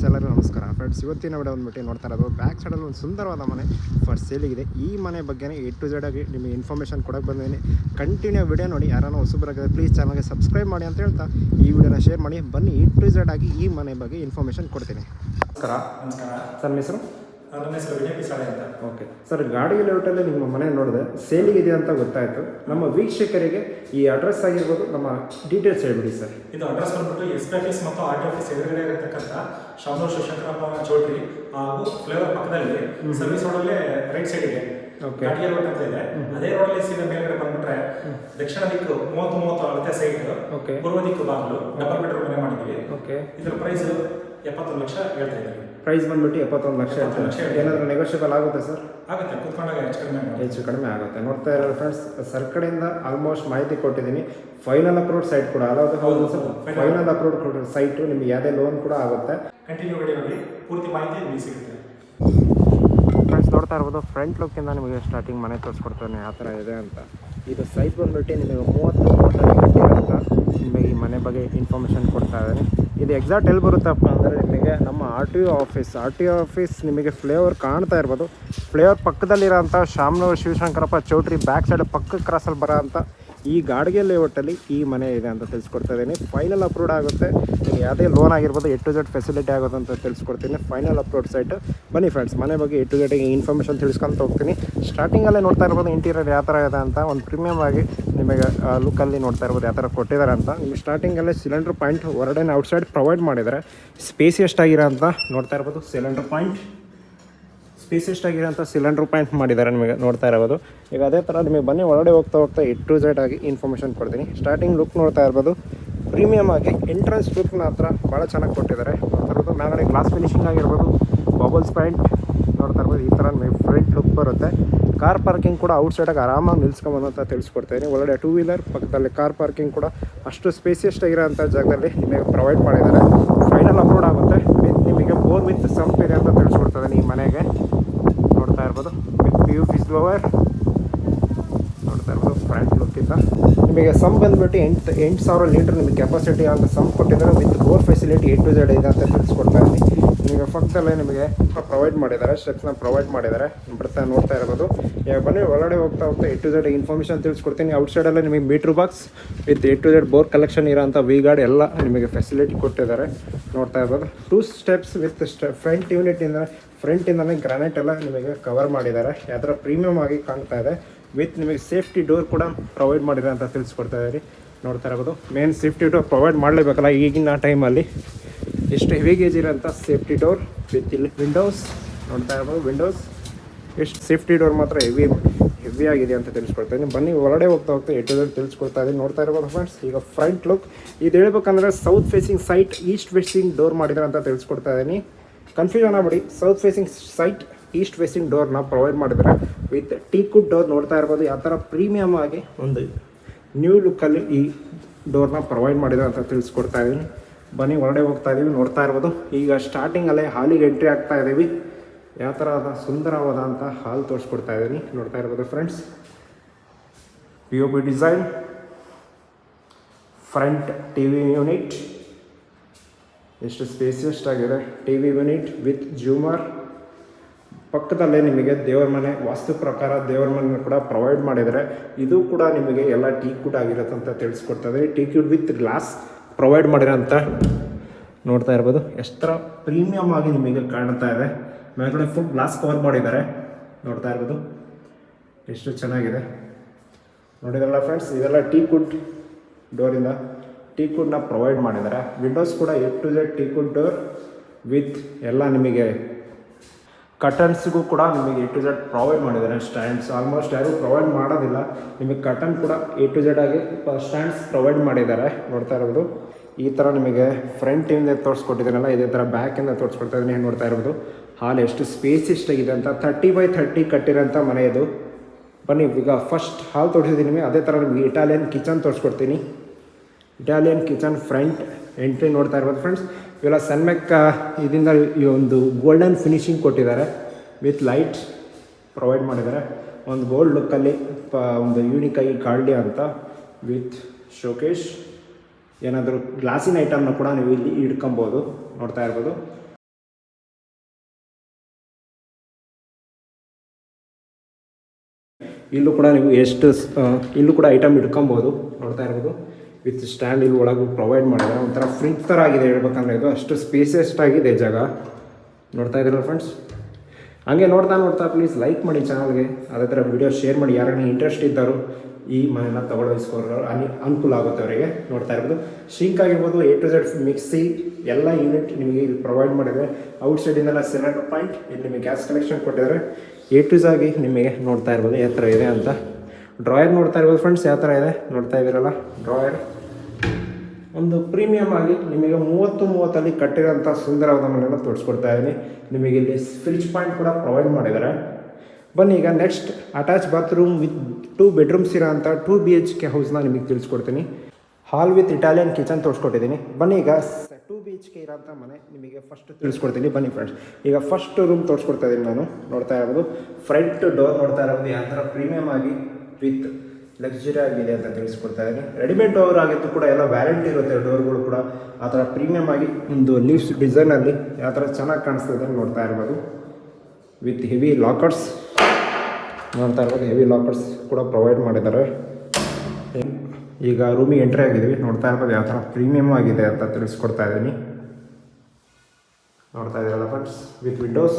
Friends ಎಲ್ಲರಿಗೂ ನಮಸ್ಕಾರ. Friends ಇವತ್ತಿನ ವಿಡಿಯೋ ಬಂದ್ಬಿಟ್ಟು ನೋಡ್ತಾ ಇರೋದು ಬ್ಯಾಕ್ ಸೈಡಲ್ಲಿ ಒಂದು ಸುಂದರವಾದ ಮನೆ ಫಾರ್ ಸೇಲಿಗಿದೆ ಈ ಮನೆ ಬಗ್ಗೆನೇ ಎ ಟು ಝೆಡ್ ಆಗಿ ನಿಮಗೆ ಇನ್ಫಾರ್ಮೇಷನ್ ಕೊಡೋಕೆ ಬಂದಿದ್ದೀನಿ. ಕಂಟಿನ್ಯೂ ವಿಡಿಯೋ ನೋಡಿ ಯಾರನ್ನ ಹೊಸಬರಾಗಿದೆ ಪ್ಲೀಸ್ ಚಾನಲ್ಗೆ ಸಬ್ಸ್ಕ್ರೈಬ್ ಮಾಡಿ ಅಂತ ಹೇಳ್ತಾ ಈ ವಿಡಿಯೋನ ಶೇರ್ ಮಾಡಿ ಬನ್ನಿ ಎ ಟು ಝೆಡ್ ಆಗಿ ಈ ಮನೆ ಬಗ್ಗೆ ಇನ್ಫಾರ್ಮೇಷನ್ ಕೊಡ್ತೀನಿ. ನಮಸ್ಕಾರ. ನಮಸ್ಕಾರ. ಸರ್ ಹೆಸರು? ನನ್ನ ಹೆಸರು ವಿಜಯ ಪಿಸಾಳೆ ಅಂತ. ಓಕೆ. ಸರ್ ಗಾಡಿ ಲೇಔಟಲ್ಲಿ ನಿಮ್ಮ ಮನೆ ನೋಡಿದೆ ಸೇಲಿಗಿದೆ ಅಂತ ಗೊತ್ತಾಯಿತು. ನಮ್ಮ ವೀಕ್ಷಕರಿಗೆ ಈ ಅಡ್ರೆಸ್ ಆಗಿರ್ಬೋದು ನಮ್ಮ ಡೀಟೇಲ್ಸ್ ಹೇಳ್ಬಿಡಿ ಸರ್. ಇದು ಅಡ್ರೆಸ್ ಬಂದ್ಬಿಟ್ಟು ಎಸ್ ಪಿ ಆಫೀಸ್ ಮತ್ತು ಆರ್ ಟಿ ಆಫೀಸ್ ಎದುರುಗಡೆ ಇರತಕ್ಕಂಥ ಶಾಮೂರ್ ಶಿವಶಂಕರಪ್ಪ ಚೌಟ್ರಿ ಹಾಗೂ ಫ್ಲೇವರ್ ಪಕ್ಕದಲ್ಲಿ ಸರ್ವಿಸ್ ರೋಡಲ್ಲೇ ರೈಟ್ ಸೈಡ್ ಇದೆ. ಘಾಟಿಯ ರೋಡ್ ಅಂತ ಇದೆ. ಅದೇ ರೋಡಲ್ಲಿ ಸೀದಾ ಮೇಲ್ಗಡೆ ಬಂದ್ಬಿಟ್ರೆ ದಕ್ಷಿಣ ದಿಕ್ಕು ಮೂವತ್ತು ಮೂವತ್ತು ಅಳತೆ ಓಕೆ. ಪೂರ್ವ ದಿಕ್ಕು ಬಾಗಿಲು ಡಬಲ್ ಬೆಡ್ರೂಮ್ ಮನೆ ಮಾಡಿದ್ವಿ ಓಕೆ. ಇದರ ಪ್ರೈಸ್ ಎಪ್ಪತ್ತೊಂದು ಲಕ್ಷ ಹೇಳ್ತಾ ಇದ್ದೀವಿ ಪ್ರೈಸ್ ಬಂದ್ಬಿಟ್ಟು ಎಪ್ಪತ್ತೊಂದು ಲಕ್ಷ ಏನಾದರೂ ನೆಗೋಷಿಯಬಲ್ ಆಗುತ್ತೆ ಸರ್? ಆಗುತ್ತೆ ಕುತ್ಕೊಂಡಾಗ ಹೆಚ್ಚು ಕಡಿಮೆ ಮಾಡಿ ಹೆಚ್ಚು ಕಡಿಮೆ ಆಗುತ್ತೆ. ನೋಡ್ತಾ ಇರೋ ಫ್ರೆಂಡ್ಸ್ ಸರ್ ಕಡೆಯಿಂದ ಆಲ್ಮೋಸ್ಟ್ ಮಾಹಿತಿ ಕೊಟ್ಟಿದ್ದೀನಿ. ಫೈನಲ್ ಅಪ್ರೂವ್ಡ್ ಸೈಟ್ ಕೂಡ. ಅಲಾವುದು ಹೌದು ಸರ್. ಫೈನಲ್ ಅಪ್ರೂವ್ಡ್ ಸೈಟು ನಿಮ್ಗೆ ಯಾವುದೇ ಲೋನ್ ಕೂಡ ಆಗುತ್ತೆ. ಕಂಟಿನ್ಯೂ ಪೂರ್ತಿ ಮಾಹಿತಿ ನಿಮಗೆ ಸಿಗುತ್ತೆ. ಫ್ರೆಂಡ್ಸ್ ನೋಡ್ತಾ ಇರ್ಬೋದು ಫ್ರಂಟ್ ಲುಕ್ಕಿಂದ ನಿಮಗೆ ಸ್ಟಾರ್ಟಿಂಗ್ ಮನೆ ತೋರಿಸ್ಕೊಡ್ತಾನೆ. ಆ ಥರ ಇದೆ ಅಂತ. ಇದು ಸೈಜ್ ಬಂದ್ಬಿಟ್ಟು ನಿಮಗೆ ಮೂವತ್ತು ಮೂವತ್ತೈದು ಅಂತ ನಿಮಗೆ ಈ ಮನೆ ಬಗ್ಗೆ ಇನ್ಫಾರ್ಮೇಷನ್ ಕೊಡ್ತಾ ಇದ್ದೀನಿ. ಇದು ಎಕ್ಸಾಕ್ಟ್ ಎಲ್ಲಿ ಬರುತ್ತಪ್ಪ ಅಂದರೆ ನಿಮಗೆ ನಮ್ಮ R T O office R T O office ನಿಮಗೆ ಫ್ಲೇವರ್ ಕಾಣ್ತಾ ಇರ್ಬೋದು. ಫ್ಲೇವರ್ ಪಕ್ಕದಲ್ಲಿರೋಂಥ ಶಾಮನೂರು ಶಿವಶಂಕರಪ್ಪ ಚೌಟ್ರಿ ಬ್ಯಾಕ್ ಸೈಡ್ ಪಕ್ಕ ಕ್ರಾಸಲ್ಲಿ ಬರೋ ಅಂಥ ಈ ಗಾಡಿಗೆ ಲೇಔಟಲ್ಲಿ ಈ ಮನೆ ಇದೆ ಅಂತ ತಿಳಿಸ್ಕೊಡ್ತಾ ಇದ್ದೀನಿ. ಫೈನಲ್ ಅಪ್ರೂವ್ಡ್ ಆಗುತ್ತೆ. ಯಾವುದೇ ಲೋನ್ ಆಗಿರ್ಬೋದು ಎ ಟು ಜೆಡ್ ಫೆಸಿಲಿಟಿ ಆಗುತ್ತೆ ಅಂತ ತಿಳಿಸ್ಕೊಡ್ತೀನಿ. ಫೈನಲ್ ಅಪ್ರೂವ್ಡ್ ಸೈಟ್ ಬನ್ನಿ ಫ್ರೆಂಡ್ಸ್ ಮನೆ ಬಗ್ಗೆ ಎ ಟು ಜೆಡ್ಗೆ ಇನ್ಫಾರ್ಮೇಷನ್ ತಿಳ್ಸ್ಕೊಂತ ಹೋಗ್ತೀನಿ. ಸ್ಟಾರ್ಟಿಂಗಲ್ಲೇ ನೋಡ್ತಾ ಇರ್ಬೋದು ಇಂಟೀರಿಯರ್ ಯಾವ ಥರ ಇದೆ ಅಂತ. ಒಂದು ಪ್ರೀಮಿಯಮ್ ಆಗಿ ನಿಮಗೆ ಲುಕ್ಕಲ್ಲಿ ನೋಡ್ತಾ ಇರ್ಬೋದು ಯಾವ ಥರ ಕೊಟ್ಟಿದ್ದಾರೆ ಅಂತ. ನಿಮಗೆ ಸ್ಟಾರ್ಟಿಂಗಲ್ಲೇ ಸಿಲಿಂಡರ್ ಪಾಯಿಂಟ್ ಹೊರಗಡೆ ಔಟ್ಸೈಡ್ ಪ್ರೊವೈಡ್ ಮಾಡಿದ್ದಾರೆ ಸ್ಪೇಸ್ ಎಷ್ಟಾಗಿರೋ ಅಂತ ನೋಡ್ತಾ ಇರ್ಬೋದು ಸಿಲಿಂಡರ್ ಪಾಯಿಂಟ್ ಸ್ಪೇಸಿಯಸ್ಟ್ ಆಗಿರೋಂಥ ಸಿಲಿಂಡರ್ ಪಾಯಿಂಟ್ ಮಾಡಿದ್ದಾರೆ ನಿಮಗೆ ನೋಡ್ತಾ ಇರ್ಬೋದು ಈಗ ಅದೇ ಥರ ನಿಮಗೆ ಬನ್ನಿ, ಒಳಗಡೆ ಹೋಗ್ತಾ ಹೋಗ್ತಾ ಇಟ್ ಟು ಝೆಡ್ ಆಗಿ ಇನ್ಫಾರ್ಮೇಷನ್ ಕೊಡ್ತೀನಿ. ಸ್ಟಾರ್ಟಿಂಗ್ ಲುಕ್ ನೋಡ್ತಾ ಇರ್ಬೋದು ಪ್ರೀಮಿಯಮ್ ಆಗಿ ಎಂಟ್ರೆನ್ಸ್ ಲುಕ್ ಮಾತ್ರ ಭಾಳ ಚೆನ್ನಾಗಿ ಕೊಟ್ಟಿದ್ದಾರೆ. ನೋಡ್ತಾ ಮೇಲ್ಗಡೆ ಗ್ಲಾಸ್ ಫಿನಿಶಿಂಗ್ ಆಗಿರ್ಬೋದು ಬಬಲ್ಸ್ ಪಾಯಿಂಟ್ ನೋಡ್ತಾ ಇರ್ಬೋದು ಈ ಥರ ನಿಮಗೆ ಫ್ರಂಟ್ ಲುಕ್ ಬರುತ್ತೆ. ಕಾರ್ ಪಾರ್ಕಿಂಗ್ ಕೂಡ ಔಟ್ಸೈಡಾಗಿ ಆರಾಮಾಗಿ ನಿಲ್ಸ್ಕೊಬೋದು ಅಂತ ತಿಳಿಸ್ಕೊಡ್ತೀನಿ ಒಳಗಡೆ ಟೂ ವೀಲರ್ ಪಕ್ಕದಲ್ಲಿ ಕಾರ್ ಪಾರ್ಕಿಂಗ್ ಕೂಡ ಅಷ್ಟು ಸ್ಪೇಸಿಯಸ್ಟ್ ಆಗಿರೋಂಥ ಜಾಗದಲ್ಲಿ ನಿಮಗೆ ಪ್ರೊವೈಡ್ ಮಾಡಿದ್ದಾರೆ. ಫೈನಲ್ ಅಪ್ಲೋಡ್ ಆಗುತ್ತೆ. ನಿಮಗೆ ಬೋರ್ ವಿತ್ ಸಂಪ್ ಇದೆ ಅಂತ ತಿಳಿಸ್ಕೊಡ್ತದೆ ನೀವು ಮನೆಗೆ. ಇರ್ಬೋದು ಪಿ ಯು ಫಿಸ್ ಬವರ್ ನೋಡ್ತಾ ಇರ್ಬೋದು ಫ್ರಂಟ್ ಲುಕ್ಕಿಂದ ನಿಮಗೆ ಸಮ್ ಬಂದ್ಬಿಟ್ಟು ಎಂಟು ಎಂಟು ಸಾವಿರ ಲೀಟ್ರ್ ನಿಮಗೆ ಕೆಪಾಸಿಟಿ ಅಂತ ಸಮ್ ಕೊಟ್ಟಿದ್ದಾರೆ with bore facility A to Z ಇದೆ ಅಂತ ತಿಳಿಸ್ಕೊಡ್ತಾ ನಿಮಗೆ ಪಕ್ಕದಲ್ಲೇ ನಿಮಗೆ ಪ್ರೊವೈಡ್ ಮಾಡಿದ್ದಾರೆ ಸ್ಟೆಪ್ಸ್ನ ಪ್ರೊವೈಡ್ ಮಾಡಿದ್ದಾರೆ. ಬರ್ತಾ ನೋಡ್ತಾ ಇರ್ಬೋದು. ಈಗ ಬನ್ನಿ, ಒಳಗಡೆ ಹೋಗ್ತಾ ಹೋಗ್ತಾ ಎ ಟು ಝೆಡ್ ಇನ್ಫಾರ್ಮೇಷನ್ ತಿಳಿಸ್ಕೊಡ್ತೀನಿ. ಔಟ್ಸೈಡಲ್ಲೇ ನಿಮಗೆ meter box with A to Z bore collection ಇರೋಂಥ ವಿ ಗಾರ್ಡ್ ಎಲ್ಲ ನಿಮಗೆ ಫೆಸಿಲಿಟಿ ಕೊಟ್ಟಿದ್ದಾರೆ. ನೋಡ್ತಾ ಇರ್ಬೋದು. ಟೂ ಸ್ಟೆಪ್ಸ್ ವಿತ್ ಸ್ಟೆ ಫ್ರಂಟ್ ಯೂನಿಟಿಂದ ಫ್ರಂಟಿಂದನೇ ಗ್ರಾನೈಟ್ ಎಲ್ಲ ನಿಮಗೆ ಕವರ್ ಮಾಡಿದ್ದಾರೆ. ಯಾವ ಪ್ರೀಮಿಯಮ್ ಆಗಿ ಕಾಣ್ತಾ ಇದೆ. ವಿತ್ ನಿಮಗೆ ಸೇಫ್ಟಿ ಡೋರ್ ಕೂಡ ಪ್ರೊವೈಡ್ ಮಾಡಿದ್ದಾರೆ ಅಂತ ತಿಳಿಸ್ಕೊಡ್ತಾ ಇದ್ದೀರಿ. ನೋಡ್ತಾ ಇರ್ಬೋದು. ಮೇನ್ ಸೇಫ್ಟಿ ಡೋರ್ ಪ್ರೊವೈಡ್ ಮಾಡಲೇಬೇಕಲ್ಲ ಈಗಿನ ಟೈಮಲ್ಲಿ ಎಷ್ಟು ಹೆವಿ ಗೇಜ್ ಇರೋಂಥ ಸೇಫ್ಟಿ ಡೋರ್ ವಿತ್ ಇಲ್ಲಿ ವಿಂಡೋಸ್ ನೋಡ್ತಾ ಇರ್ಬೋದು ವಿಂಡೋಸ್ ಎಷ್ಟು ಸೇಫ್ಟಿ ಡೋರ್ ಮಾತ್ರ ಹೆವಿ ಹೆವಿ ಆಗಿದೆ ಅಂತ ತಿಳಿಸ್ಕೊಡ್ತಾ ಇದ್ದೀನಿ. ಬನ್ನಿ ಒಳಗಡೆ ಹೋಗ್ತಾ ಹೋಗ್ತಾ ಜೊತೆ ತಿಳಿಸ್ಕೊಡ್ತಾ ಇದ್ದೀನಿ. ನೋಡ್ತಾ ಇರ್ಬೋದು ಫ್ರೆಂಡ್ಸ್ ಈಗ ಫ್ರಂಟ್ ಲುಕ್ ಇದು ಹೇಳ್ಬೇಕಂದ್ರೆ south facing site east facing door ಮಾಡಿದ್ದಾರೆ ಅಂತ ತಿಳಿಸ್ಕೊಡ್ತಾ ಇದ್ದೀನಿ. Confusion ಆಗ್ಬಿಡಿ. South facing site east facing ಡೋರ್ನ provide ಮಾಡಿದ್ದಾರೆ. ವಿತ್ ಟೀ ಕುಡ್ ಡೋರ್ ನೋಡ್ತಾ ಇರ್ಬೋದು. ಯಾವ ಥರ ಪ್ರೀಮಿಯಮ್ ಆಗಿ ಒಂದು ನ್ಯೂ ಲುಕ್ಕಲ್ಲಿ ಈ ಡೋರ್ನ ಪ್ರೊವೈಡ್ ಮಾಡಿದ್ದಾರೆ ಅಂತ ತಿಳಿಸ್ಕೊಡ್ತಾ ಇದ್ದೀನಿ. ಬನ್ನಿ ಹೊರಡೆ ಹೋಗ್ತಾ ಇದ್ದೀವಿ ನೋಡ್ತಾ ಇರ್ಬೋದು. ಈಗ ಸ್ಟಾರ್ಟಿಂಗಲ್ಲೇ ಹಾಲಿಗೆ ಎಂಟ್ರಿ ಆಗ್ತಾ ಇದ್ದೀವಿ ಯಾವ ಥರ ಸುಂದರವಾದಂಥ ಹಾಲ್ ತೋರಿಸ್ಕೊಡ್ತಾ ಇದ್ದೀನಿ ನೋಡ್ತಾ ಇರ್ಬೋದು friends P U P design front T V unit ಎಷ್ಟು ಸ್ಪೇಸಿಯಸ್ಟ್ ಆಗಿದೆ ಟಿ ವಿ ಯೂನಿಟ್ ವಿತ್ ಜೂಮರ್ ಪಕ್ಕದಲ್ಲೇ ನಿಮಗೆ ದೇವರ ಮನೆ, ವಾಸ್ತು ಪ್ರಕಾರ ದೇವರ ಮನೆ ಕೂಡ ಪ್ರೊವೈಡ್ ಮಾಡಿದ್ದಾರೆ. ಇದು ಕೂಡ ನಿಮಗೆ ಎಲ್ಲ ಟೀ ಕೂಡ ಆಗಿರುತ್ತೆ ಅಂತ ತಿಳಿಸ್ಕೊಡ್ತದೆ teak wood with glass provide ಮಾಡಿರೋಂಥ ನೋಡ್ತಾ ಇರ್ಬೋದು. ಎಷ್ಟರ ಪ್ರೀಮಿಯಮ್ ಆಗಿ ನಿಮಗೆ ಕಾಣ್ತಾ ಇದೆ. ಮೇಲ್ಗಡೆ ಫುಲ್ ಗ್ಲಾಸ್ ಕವರ್ ಮಾಡಿದ್ದಾರೆ. ನೋಡ್ತಾ ಇರ್ಬೋದು. ಎಷ್ಟು ಚೆನ್ನಾಗಿದೆ. ನೋಡಿದ್ರಲ್ಲ ಫ್ರೆಂಡ್ಸ್ ಇದೆಲ್ಲ ಟೀ ಕುಡ್ ಡೋರಿಂದ ಟೀ ಕುಡ್ನ ಪ್ರೊವೈಡ್ ಮಾಡಿದ್ದಾರೆ. ವಿಂಡೋಸ್ ಕೂಡ A to Z teak wood door with ಎಲ್ಲ ನಿಮಗೆ ಕಟನ್ಸ್ಗೂ ಕೂಡ ನಿಮಗೆ ಎ ಟು ಜೆಡ್ ಪ್ರೊವೈಡ್ ಮಾಡಿದ್ದಾರೆ ಸ್ಟ್ಯಾಂಡ್ಸ್ ಆಲ್ಮೋಸ್ಟ್ ಯಾರೂ ಪ್ರೊವೈಡ್ ಮಾಡೋದಿಲ್ಲ. ನಿಮಗೆ ಕಟನ್ ಕೂಡ ಎ ಟು ಜೆಡ್ ಆಗಿ ಸ್ಟ್ಯಾಂಡ್ಸ್ ಪ್ರೊವೈಡ್ ಮಾಡಿದ್ದಾರೆ. ನೋಡ್ತಾ ಇರ್ಬೋದು. ಈ ಥರ ನಿಮಗೆ ಫ್ರಂಟಿಂದ ತೋರಿಸ್ಕೊಟ್ಟಿದ್ದೀನಲ್ಲ, ಇದೇ ಥರ ಬ್ಯಾಕಿಂದ ತೋರಿಸ್ಕೊಡ್ತಾ ಇದ್ದೀನಿ ನೋಡ್ತಾ ಇರ್ಬೋದು. ಹಾಲ್ ಎಷ್ಟು ಸ್ಪೇಸ್ ಎಷ್ಟಾಗಿದೆ ಅಂತ ತರ್ಟಿ ಬೈ ಥರ್ಟಿ ಕಟ್ಟಿರೋಂಥ ಮನೆ ಇದು. ಬನ್ನಿ, ಈಗ ಫಸ್ಟ್ ಹಾಲ್ ತೋರಿಸಿದ್ದೀನಿ ಅದೇ ಥರ ನಿಮಗೆ ಇಟಾಲಿಯನ್ ಕಿಚನ್ ತೋರಿಸ್ಕೊಡ್ತೀನಿ. ಇಟಾಲಿಯನ್ ಕಿಚನ್ ಫ್ರಂಟ್ ಎಂಟ್ರಿ ನೋಡ್ತಾ ಇರ್ಬೋದು ಫ್ರೆಂಡ್ಸ್ ಇವೆಲ್ಲ ಸನ್ಮೆಕ್ಕ ಇದರಿಂದ ಈ ಒಂದು ಗೋಲ್ಡನ್ ಫಿನಿಶಿಂಗ್ ಕೊಟ್ಟಿದ್ದಾರೆ. ವಿತ್ ಲೈಟ್ ಪ್ರೊವೈಡ್ ಮಾಡಿದ್ದಾರೆ. ಒಂದು ಗೋಲ್ಡ್ ಲುಕ್ಕಲ್ಲಿ ಒಂದು ಯೂನಿಕ್ ಆಗಿ ಕಾಲ್ಡಿ ಅಂತ ವಿತ್ ಶೋಕೇಶ್ ಏನಾದರೂ ಗ್ಲಾಸಿನ ಐಟಮ್ನ ಕೂಡ ನೀವು ಇಲ್ಲಿ ಹಿಡ್ಕೊಬೋದು ನೋಡ್ತಾ ಇರ್ಬೋದು. ಇಲ್ಲೂ ಕೂಡ ನೀವು ಎಷ್ಟು ಇಲ್ಲೂ ಕೂಡ ಐಟಮ್ ಇಟ್ಕೊಬೋದು, ನೋಡ್ತಾ ಇರ್ಬೋದು. ವಿತ್ ಸ್ಟ್ಯಾಂಡ್ ಇಲ್ಲಿ ಒಳಗೆ ಪ್ರೊವೈಡ್ ಮಾಡಿದ್ದಾರೆ. ಒಂಥರ ಫ್ರಿಜ್ ಥರ ಆಗಿದೆ ಹೇಳ್ಬೇಕಂದ್ರೆ ಇದು. ಅಷ್ಟು ಸ್ಪೇಸಿಯಸ್ಟ್ ಆಗಿದೆ ಜಾಗ. ನೋಡ್ತಾ ಇದ್ದೀರಲ್ಲ ಫ್ರೆಂಡ್ಸ್ ಹಾಗೆ ನೋಡ್ತಾ ನೋಡ್ತಾ ಪ್ಲೀಸ್ ಲೈಕ್ ಮಾಡಿ ಚಾನಲ್ಗೆ ಅದೇ ಥರ ವೀಡಿಯೋ ಶೇರ್ ಮಾಡಿ. ಯಾರನ್ನ ಇಂಟ್ರೆಸ್ಟ್ ಇದ್ದಾರೋ ಈ ಮನೆನ ತಗೊಳ್ಳಿಸ್ಕೊರೋ ಅನಿ, ಅನುಕೂಲ ಆಗುತ್ತೆ ಅವರಿಗೆ. ನೋಡ್ತಾ ಇರ್ಬೋದು. ಶಿಂಕ್ ಆಗಿರ್ಬೋದು ಎ ಟು ಝೆಡ್ ಮಿಕ್ಸಿ ಎಲ್ಲ ಯೂನಿಟ್ ನಿಮಗೆ ಇಲ್ಲಿ ಪ್ರೊವೈಡ್ ಮಾಡಿದರೆ ಔಟ್ ಸೈಡಿಂದೆಲ್ಲ ಸಿಲಿಂಡರ್ ಪಾಯಿಂಟ್ ಇಲ್ಲಿ ನಿಮಗೆ ಗ್ಯಾಸ್ ಕನೆಕ್ಷನ್ ಕೊಟ್ಟಿದ್ದಾರೆ. ಎ ಟು ಆಗಿ ನಿಮಗೆ ನೋಡ್ತಾ ಇರ್ಬೋದು ಯಾವ ಥರ ಇದೆ ಅಂತ. ಡ್ರಾಯರ್ ನೋಡ್ತಾ ಇರ್ಬೋದು ಫ್ರೆಂಡ್ಸ್ ಯಾವ ಥರ ಇದೆ? ನೋಡ್ತಾ ಇದ್ದೀರಲ್ಲ? ಡ್ರಾಯರ್ ಒಂದು ಪ್ರೀಮಿಯಮ್ ಆಗಿ ನಿಮಗೆ ಮೂವತ್ತು ಮೂವತ್ತಲ್ಲಿ ಕಟ್ಟಿರೋಂಥ ಸುಂದರವಾದ ಮನೆಯನ್ನು ತೋರಿಸ್ಕೊಡ್ತಾ ಇದ್ದೀನಿ. ನಿಮಗೆ ಇಲ್ಲಿ ಫ್ರಿಜ್ ಪಾಯಿಂಟ್ ಕೂಡ ಪ್ರೊವೈಡ್ ಮಾಡಿದ್ದಾರೆ. ಬನ್ನಿ, ಈಗ next attach bathroom with two bedrooms ಇರೋ ಅಂಥ ಟೂ ಬಿ ಎಚ್ ಕೆ ಹೌಸ್ನ ನಿಮಗೆ ತಿಳಿಸ್ಕೊಡ್ತೀನಿ. ಹಾಲ್ ವಿತ್ ಇಟಾಲಿಯನ್ ಕಿಚನ್ ತೋರಿಸ್ಕೊಟ್ಟಿದ್ದೀನಿ. ಬನ್ನಿ, ಈಗ ಟೂ ಬಿ ಎಚ್ ಕೆ ಇರೋಂಥ ಮನೆ ನಿಮಗೆ ಫಸ್ಟ್ ತಿಳಿಸ್ಕೊಡ್ತೀನಿ. ಬನ್ನಿ ಫ್ರೆಂಡ್ಸ್ ಈಗ ಫಸ್ಟ್ ರೂಮ್ ತೋರಿಸ್ಕೊಡ್ತಾ ಇದ್ದೀನಿ ನಾನು. ನೋಡ್ತಾ ಇರ್ಬೋದು. ಫ್ರಂಟ್ ಡೋರ್ ನೋಡ್ತಾ ಇರೋದು ಯಾವ ಥರ ಪ್ರೀಮಿಯಮ್ ಆಗಿ ವಿತ್ ಲಕ್ಸುರಿ ಆಗಿದೆ ಅಂತ ತಿಳಿಸ್ಕೊಡ್ತಾ ಇದ್ದೀನಿ. ರೆಡಿಮೇಡ್ ಡೋರ್ ಆಗಿದ್ದು ಕೂಡ ಎಲ್ಲ ವ್ಯಾರಂಟಿ ಇರುತ್ತೆ. ಡೋರ್ಗಳು ಕೂಡ ಆ ಥರ ಪ್ರೀಮಿಯಮ್ ಆಗಿ ಒಂದು ಲೀವ್ಸ್ ಡಿಸೈನಲ್ಲಿ ಯಾವ ಥರ ಚೆನ್ನಾಗಿ ಕಾಣಿಸ್ತದೆ ನೋಡ್ತಾ ಇರ್ಬೋದು. ವಿತ್ ಹೆವಿ ಲಾಕರ್ಸ್ ನೋಡ್ತಾ ಇರ್ಬೋದು ಹೆವಿ ಲಾಕರ್ಸ್ ಕೂಡ ಪ್ರೊವೈಡ್ ಮಾಡಿದ್ದಾರೆ. ಈಗ ರೂಮಿಗೆ ಎಂಟ್ರಿ ಆಗಿದ್ದೀವಿ. ನೋಡ್ತಾ ಇರ್ಬೋದು ಯಾವ ಥರ ಪ್ರೀಮಿಯಮ್ ಆಗಿದೆ ಅಂತ ತಿಳಿಸ್ಕೊಡ್ತಾ ಇದ್ದೀನಿ. ನೋಡ್ತಾ ಇದ್ದೀರಲ್ಲ friends with windows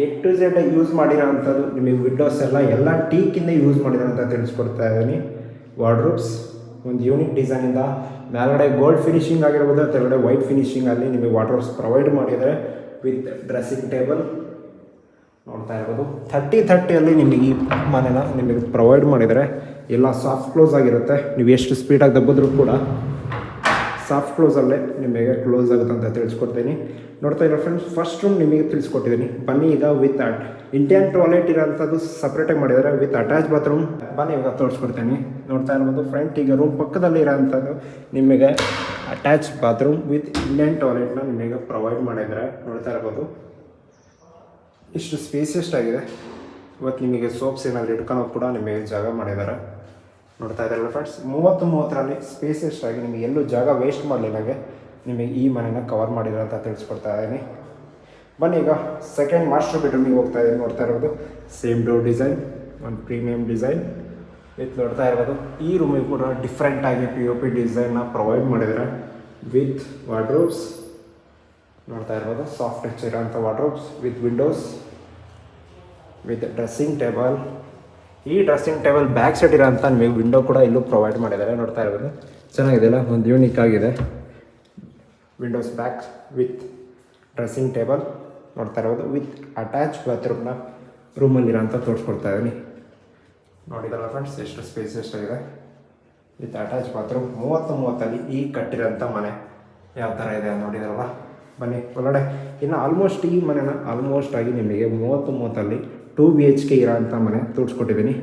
A to Z use ಮಾಡಿರೋ ಅಂಥದ್ದು ನಿಮಗೆ ವಿಂಡೋಸ್ ಎಲ್ಲ ಎಲ್ಲ ಟೀಕಿಂದ ಯೂಸ್ ಮಾಡಿದ್ದಾರೆ ಅಂತ ತಿಳಿಸ್ಕೊಡ್ತಾ ಇದ್ದೀನಿ. ವಾರ್ಡ್ರೂಬ್ಸ್ ಒಂದು ಯೂನಿಕ್ ಡಿಸೈನಿಂದ ಮೇಲ್ಗಡೆ ಗೋಲ್ಡ್ ಫಿನಿಶಿಂಗ್ ಆಗಿರ್ಬೋದು ಕೆಳಗಡೆ ವೈಟ್ ಫಿನಿಶಿಂಗಲ್ಲಿ ನಿಮಗೆ ವಾಟರ್ಸ್ ಪ್ರೊವೈಡ್ ಮಾಡಿದ್ದಾರೆ. ವಿತ್ ಡ್ರೆಸ್ಸಿಂಗ್ ಟೇಬಲ್ ನೋಡ್ತಾ ಇರ್ಬೋದು. ಥರ್ಟಿ ಥರ್ಟಿಯಲ್ಲಿ ನಿಮಗೆ ಈ ಮನೆನ ನಿಮಗೆ ಪ್ರೊವೈಡ್ ಮಾಡಿದರೆ ಎಲ್ಲ ಸಾಫ್ಟ್ ಕ್ಲೋಸ್ ಆಗಿರುತ್ತೆ. ನೀವು ಎಷ್ಟು ಸ್ಪೀಡಾಗಿ ದಬ್ಬಿದ್ರೂ ಕೂಡ ಸಾಫ್ಟ್ ಕ್ಲೋಸಲ್ಲೇ ನಿಮಗೆ ಕ್ಲೋಸ್ ಆಗುತ್ತೆ ಅಂತ ತಿಳಿಸ್ಕೊಡ್ತೀನಿ. ನೋಡ್ತಾ ಇರೋ ಫ್ರೆಂಡ್ಸ್ ಫಸ್ಟ್ ರೂಮ್ ನಿಮಗೆ ತಿಳಿಸ್ಕೊಟ್ಟಿದ್ದೀನಿ. ಬನ್ನಿ ಈಗ ವಿತ್ ಅಟ್ ಇಂಡಿಯನ್ ಟಾಯ್ಲೆಟ್ ಇರೋಂಥದ್ದು ಸಪ್ರೇಟಾಗಿ ಮಾಡಿದರೆ ವಿತ್ ಅಟ್ಯಾಚ್ ಬಾತ್ರೂಮ್ ಬನ್ನಿ ಇವಾಗ ತೋರಿಸ್ಕೊಡ್ತೀನಿ. ನೋಡ್ತಾ ಇರ್ಬೋದು ಫ್ರೆಂಡ್ ಈಗ ರೂಮ್ ಪಕ್ಕದಲ್ಲಿ ಇರೋಂಥದ್ದು ನಿಮಗೆ ಅಟ್ಯಾಚ್ ಬಾತ್ರೂಮ್ ವಿತ್ ಇಂಡಿಯನ್ ಟಾಯ್ಲೆಟ್ನ ನಿಮಗೆ ಪ್ರೊವೈಡ್ ಮಾಡಿದ್ದಾರೆ. ನೋಡ್ತಾ ಇರ್ಬೋದು. ಇಷ್ಟು ಸ್ಪೇಸಿಯಸ್ಟ್ ಆಗಿದೆ ಇವತ್ತು ನಿಮಗೆ ಸೋಪ್ಸ್ ಏನಾದರೂ ಇಟ್ಕೊಂಡು ಕೂಡ ನಿಮಗೆ ಜಾಗ ಮಾಡಿದ್ದಾರೆ ನೋಡ್ತಾ ಇದ್ದಾರಲ್ಲ ಫ್ರೆಂಡ್ಸ್ ಮೂವತ್ತು ಮೂವತ್ತರಲ್ಲಿ ಸ್ಪೇಸಿಯಸ್ಟ್ ಆಗಿ ನಿಮಗೆ ಎಲ್ಲೂ ಜಾಗ ವೇಸ್ಟ್ ಮಾಡಲಿಲ್ಲಾಗೆ ನಿಮಗೆ ಈ ಮನೆನ ಕವರ್ ಮಾಡಿದ್ದಾರೆ ಅಂತ ತಿಳಿಸ್ಕೊಡ್ತಾ ಇದ್ದೀನಿ. ಬನ್ನಿ ಈಗ ಸೆಕೆಂಡ್ ಮಾಸ್ಟರ್ ಬೆಡ್ರೂಮಿಗೆ ಹೋಗ್ತಾ ಇದ್ದೀನಿ. ನೋಡ್ತಾ ಇರೋದು ಸೇಮ್ ಡೋರ್ ಡಿಸೈನ್ ಒಂದು ಪ್ರೀಮಿಯಂ ಡಿಸೈನ್ ವಿತ್ ನೋಡ್ತಾ ಇರೋದು, ಈ ರೂಮಿಗೆ ಕೂಡ ಡಿಫ್ರೆಂಟಾಗಿ ಪಿ ಒ ಪಿ ಡಿಸೈನ್ನ ಪ್ರೊವೈಡ್ ಮಾಡಿದ್ದಾರೆ ವಿತ್ ವಾರ್ಡ್ರೋಬ್ಸ್ ನೋಡ್ತಾ ಇರ್ಬೋದು. ಸಾಫ್ಟ್ ಟಚ್ ಇರೋಂಥ wardrobes with windows with dressing table ಈ ಡ್ರೆಸ್ಸಿಂಗ್ ಟೇಬಲ್ ಬ್ಯಾಕ್ ಸೈಡ್ ಇರೋಂಥ ನಿಮಗೆ ವಿಂಡೋ ಕೂಡ ಇಲ್ಲೂ ಪ್ರೊವೈಡ್ ಮಾಡಿದ್ದಾರೆ. ನೋಡ್ತಾ ಇರ್ಬೋದು. ಚೆನ್ನಾಗಿದೆಯಲ್ಲ ಒಂದು ಯೂನಿಕ್ ಆಗಿದೆ. Windows back with dressing table ನೋಡ್ತಾ ಇರ್ಬೋದು. ವಿತ್ ಅಟ್ಯಾಚ್ ಬಾತ್ರೂಮ್ನ ರೂಮಲ್ಲಿರೋಂಥ ತೋರಿಸ್ಕೊಡ್ತಾ ಇದ್ದೀನಿ. ನೋಡಿದಲ್ಲ ಫ್ರೆಂಡ್ಸ್ ಎಷ್ಟು ಸ್ಪೇಸ್ ಎಷ್ಟಾಗಿದೆ ವಿತ್ ಅಟ್ಯಾಚ್ ಬಾತ್ರೂಮ್ ಮೂವತ್ತು ಮೂವತ್ತಲ್ಲಿ ಈ ಕಟ್ಟಿರೋಂಥ ಮನೆ. ಯಾವ ಥರ ಇದೆ ನೋಡಿದ್ರಲ್ಲ? ಬನ್ನಿ ಒಳಗಡೆ. ಇನ್ನು ಆಲ್ಮೋಸ್ಟ್ ಈ ಮನೆನ ಆಲ್ಮೋಸ್ಟ್ ಆಗಿ ನಿಮಗೆ ಮೂವತ್ತು ಮೂವತ್ತಲ್ಲಿ ಟೂ ಬಿ ಎಚ್ ಕೆ ಇರೋಂಥ ಮನೆ ತೋರಿಸ್ಕೊಟ್ಟಿದ್ದೀನಿ.